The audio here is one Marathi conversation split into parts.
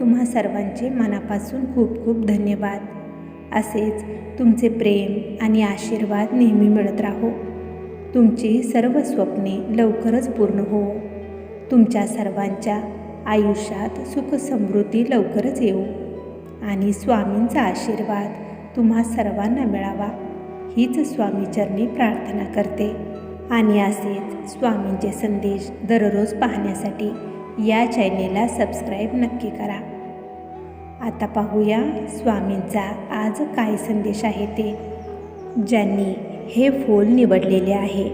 तुम्हा सर्वांचे मनापासून खूप खूप धन्यवाद. असेच तुमचे प्रेम आणि आशीर्वाद नेहमी मिळत राहो. तुमची सर्व स्वप्ने लवकरच पूर्ण हो. तुमच्या सर्वांच्या आयुष्यात सुख समृद्धी लवकरच येऊ. आणि स्वामींचा आशीर्वाद तुम्हा सर्वांना मिळावा हीच स्वामीचरणी प्रार्थना करते. आणि असेच स्वामींचे संदेश दररोज पाहण्यासाठी या चॅनेलला सबस्क्राईब नक्की करा. आता पाहूया स्वामींचा आज काय संदेश आहे ते. ज्यांनी हे फूल निवडलेले आहे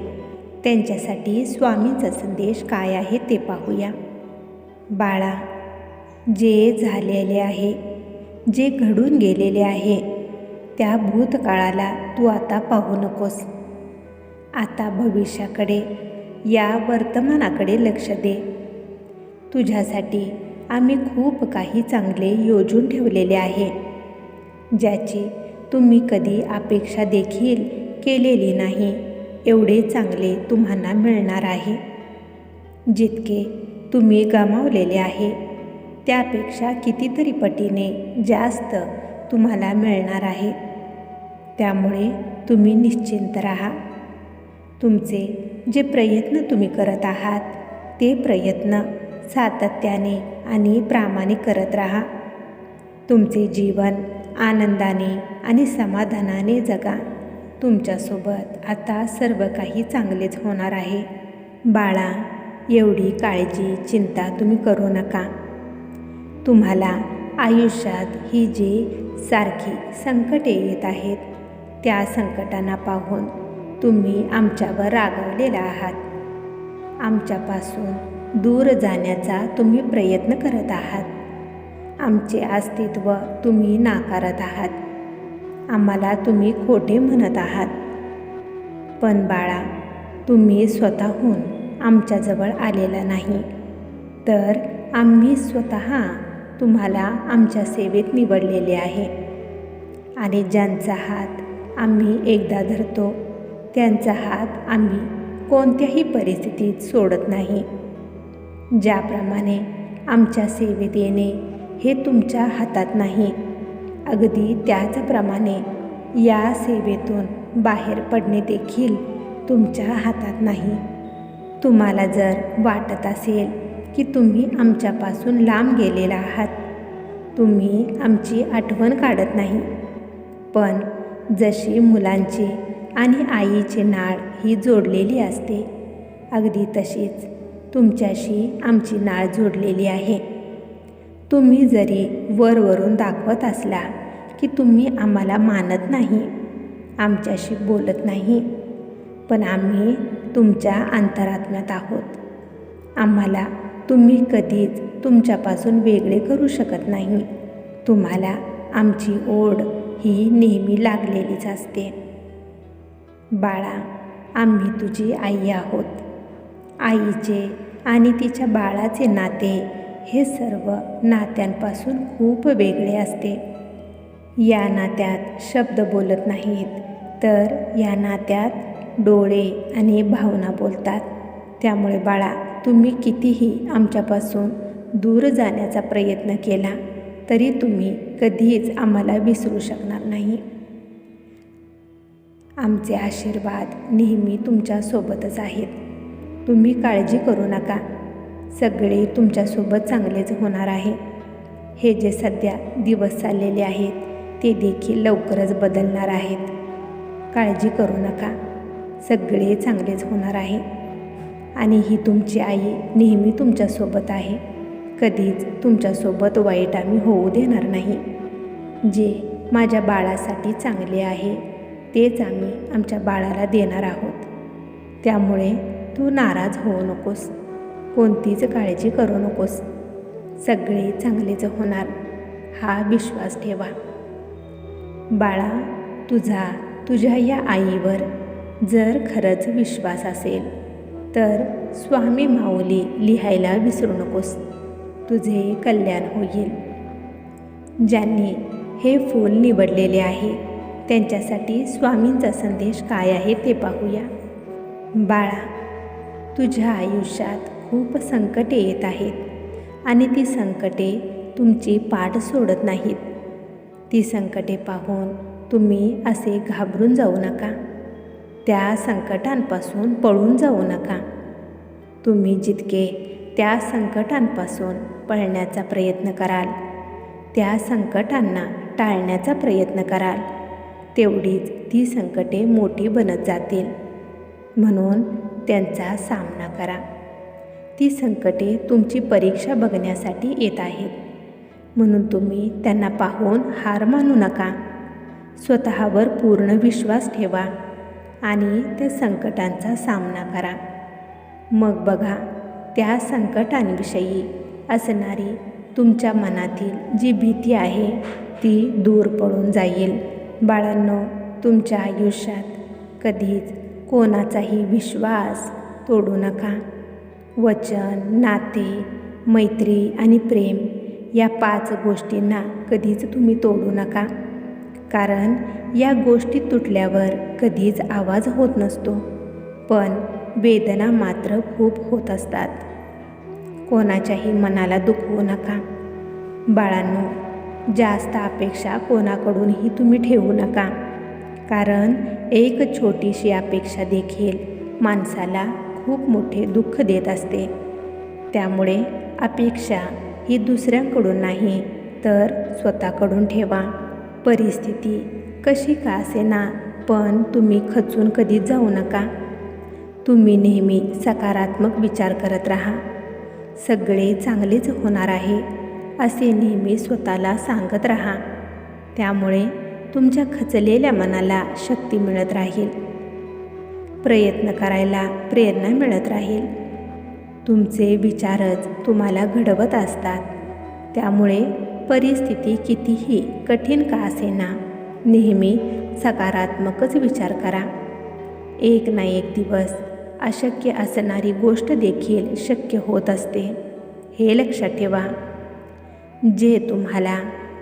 त्यांच्यासाठी स्वामींचा संदेश काय आहे ते पाहूया. बाळा जे झालेले आहे जे घडून गेलेले आहे त्या भूतकाळाला तू आता पाहू नकोस. आता भविष्याकडे या वर्तमानाकडे लक्ष दे. तुझ्यासाठी आम्ही खूप काही चांगले योजून ठेवलेले आहे. ज्याची तुम्ही कधी अपेक्षा देखील केलेली नाही एवढे चांगले तुम्हाला मिळणार आहे. जितके तुम्ही गमावलेले आहे त्यापेक्षा कितीतरी पटीने जास्त तुम्हाला मिळणार आहे. त्यामुळे तुम्ही निश्चिंत राहा. तुमचे जे प्रयत्न तुम्ही करत आहात ते प्रयत्न सातत्याने आणि प्रामाणिक करत राहा. तुमचे जीवन आनंदाने आणि समाधानाने जगा. तुमच्यासोबत आता सर्व काही चांगलेच होणार आहे. बाळा एवढी काळजी चिंता तुम्ही करू नका. तुम्हाला आयुष्यात ही जी सारखी संकटे येत आहेत त्या संकटांना पाहून तुम्ही आमच्यावर रागवलेला आहात. आमच्यापासून दूर जाण्याचा तुम्ही प्रयत्न करत आहात. आमचे अस्तित्व तुम्ही नाकारत आहात. आम्हाला तुम्ही खोटे म्हणत आहात. पण बाळा तुम्ही स्वतःहून आमच्याजवळ आलेला नाही. तर आम्ही स्वतः तुम्हाला आमच्या सेवेत निवडलेले आहे. आणि ज्यांचा हात आम्ही एकदा धरतो त्यांचा हात आम्ही कोणत्याही परिस्थितीत सोडत नाही. ज्याप्रमाणे आमच्या सेवेत येणे हे तुमच्या हातात नाही. अगदी त्याचप्रमाणे या सेवेतून बाहेर पडणे देखील तुमच्या हातात नाही. तुम्हाला जर वाटत असेल की तुम्ही आमच्यापासून लांब गेलेला आहात तुम्ही आमची आठवण काढत नाही. पण जशी मुलांची आणि आईची नाळ ही जोडलेली असते अगदी तशीच तुमच्याशी आमची नाळ जोडलेली आहे. तुम्ही जरी वरवरून दाखवत असला की तुम्ही आम्हाला मानत नाही आमच्याशी बोलत नाही पण आम्ही तुमच्या अंतरात्म्यात आहोत. आम्हाला तुम्ही कधीच तुमच्यापासून वेगळे करू शकत नाही. तुम्हाला आमची ओढ ही नेहमी लागलेलीच असते. बाळा आम्ही तुझी आई आहोत. आईचे आणि तिच्या बाळाचे नाते हे सर्व नात्यांपासून खूप वेगळे असते. या नात्यात शब्द बोलत नाहीत तर या नात्यात डोळे आणि भावना बोलतात. त्यामुळे बाळा तुम्ही कितीही आमच्यापासून दूर जाण्याचा प्रयत्न केला तरी तुम्ही कधीच आम्हाला विसरू शकणार नाही. आमचे आशीर्वाद नेहमी तुमच्यासोबतच आहेत. तुम्ही काळजी करू नका. सगळे तुमच्यासोबत चांगलेच होणार आहे. हे जे सध्या दिवस चाललेले आहेत ते देखील लवकरच बदलणार आहेत. काळजी करू नका. सगळे चांगलेच होणार आहे. आणि ही तुमची आई नेहमी तुमच्यासोबत आहे. कधीच तुमच्यासोबत वाईट आम्ही होऊ देणार नाही. जे माझ्या बाळासाठी चांगले आहे तेच आम्ही आमच्या बाळाला देणार आहोत. त्यामुळे तू नाराज होऊ नकोस. कोणतीच काळजी करू नकोस. सगळे चांगलेच होणार. हा विश्वास ठेवा. बाळा तुझा तुझ्या या आईवर जर खरंच विश्वास असेल तर स्वामी माऊली लिहायला विसरू नकोस. तुझे कल्याण होईल. ज्यांनी हे फूल निवडलेले आहे त्यांच्यासाठी स्वामींचा संदेश काय आहे ते पाहूया. बाळा तुझ्या आयुष्यात खूप संकटे येत आहेत आणि ती संकटे तुमची पाठ सोडत नाहीत. ती संकटे पाहून तुम्ही असे घाबरून जाऊ नका. त्या संकटांपासून पळून जाऊ नका. तुम्ही जितके त्या संकटांपासून पळण्याचा प्रयत्न कराल त्या संकटांना टाळण्याचा प्रयत्न कराल तेवढीच ती संकटे मोठी बनत जातील. म्हणून त्यांचा सामना करा. ती संकटे तुमची परीक्षा बघण्यासाठी येत आहेत. म्हणून तुम्ही त्यांना पाहून हार मानू नका. स्वतःवर पूर्ण विश्वास ठेवा आणि त्या संकटांचा सामना करा. मग बघा त्या संकटांविषयी असणारी तुमच्या मनातील जी भीती आहे ती दूर पडून जाईल. बाळांनो तुमच्या आयुष्यात कधीच कोणाचाही विश्वास तोडू नका. वचन नाते मैत्री आणि प्रेम या पाच गोष्टींना कधीच तुम्ही तोडू नका. कारण या गोष्टी तुटल्यावर कधीच आवाज होत नसतो. पण वेदना मात्र खूप होत असतात. कोणाच्याही मनाला दुखवू नका. बाळांनो जास्त अपेक्षा कोणाकडूनही तुम्ही ठेवू नका. कारण एक छोटीशी अपेक्षा देखील माणसाला खूप मोठे दुःख देत असते. त्यामुळे अपेक्षा ही दुसऱ्यांकडून नाही तर स्वतःकडून ठेवा. परिस्थिती कशी का असेना पण तुम्ही खचून कधीच जाऊ नका. तुम्ही नेहमी सकारात्मक विचार करत राहा. सगळे चांगलेच होणार आहे असे नेहमी स्वतःला सांगत राहा. त्यामुळे तुमच्या खचलेल्या मनाला शक्ती मिळत राहील. प्रयत्न करायला प्रेरणा मिळत राहील. तुमचे विचारच तुम्हाला घडवत असतात. त्यामुळे परिस्थिती कितीही कठीण का असेना नेहमी सकारात्मकच विचार करा. एक ना एक दिवस अशक्य असणारी गोष्ट देखील शक्य होत असते हे लक्षात ठेवा. जे तुम्हाला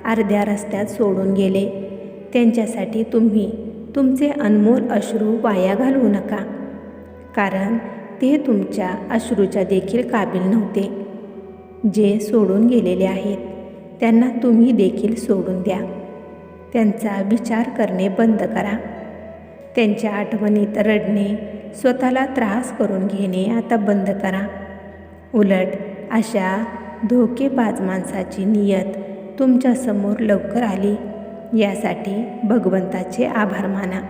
अर्ध्या रस्त्यात सोडून गेले त्यांच्यासाठी तुम्ही तुमचे अनमोल अश्रू वाया घालवू नका. कारण ते तुमच्या अश्रूच्या देखील काबिल नव्हते. जे सोडून गेलेले आहेत त्यांना तुम्ही देखील सोडून द्या. त्यांचा विचार करणे बंद करा. त्यांच्या आठवणीत रडणे स्वतःला त्रास करून घेणे आता बंद करा. उलट अशा धोकेबाज माणसाची नियत तुमच्यासमोर लवकर आली. यासाठी भगवंताचे आभार माना.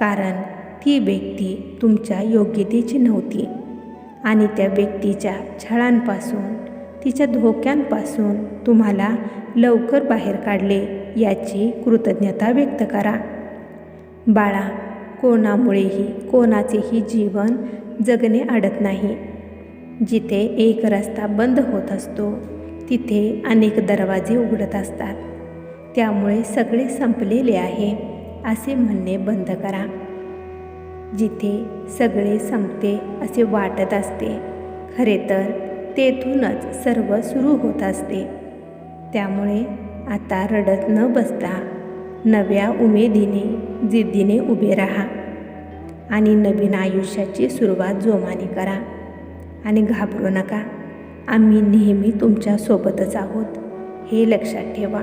कारण ती व्यक्ती तुमच्या योग्यतेची नव्हती आणि त्या व्यक्तीच्या छळांपासून तिच्या धोक्यांपासून तुम्हाला लवकर बाहेर काढले याची कृतज्ञता व्यक्त करा. बाळा कोणामुळेही कोणाचेही जीवन जगणे अडत नाही. जिथे एक रस्ता बंद होत असतो तिथे अनेक दरवाजे उघडत असतात. त्यामुळे सगळे संपलेले आहे असे म्हणणे बंद करा. जिथे सगळे संपते असे वाटत असते. खरे तर तेथूनच सर्व सुरू होत असते. त्यामुळे आता रडत न बसता नव्या उमेदीने जिद्दीने उभे राहा आणि नवीन आयुष्याची सुरुवात जोमाने करा. आणि घाबरू नका आम्ही नेहमी तुमच्यासोबतच आहोत हे लक्षात ठेवा.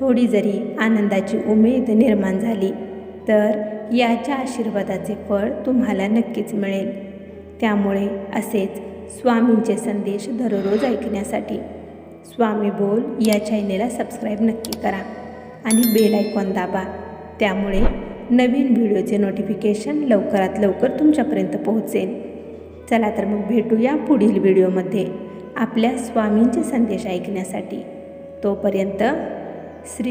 थोडी जरी आनंदाची उमेद निर्माण झाली तर याच्या आशीर्वादाचे फळ तुम्हाला नक्कीच मिळेल. त्यामुळे असेच स्वामींचे संदेश दररोज ऐकण्यासाठी स्वामी बोल या चॅनेलला सबस्क्राईब नक्की करा आणि बेल आयकॉन दाबा. त्यामुळे नवीन व्हिडिओचे नोटिफिकेशन लवकरात लवकर तुमच्यापर्यंत पोहोचेल. चला तर मग भेटूया पुढील व्हिडिओमध्ये आपल्या स्वामींचे संदेश ऐकण्यासाठी. तोपर्यंत श्री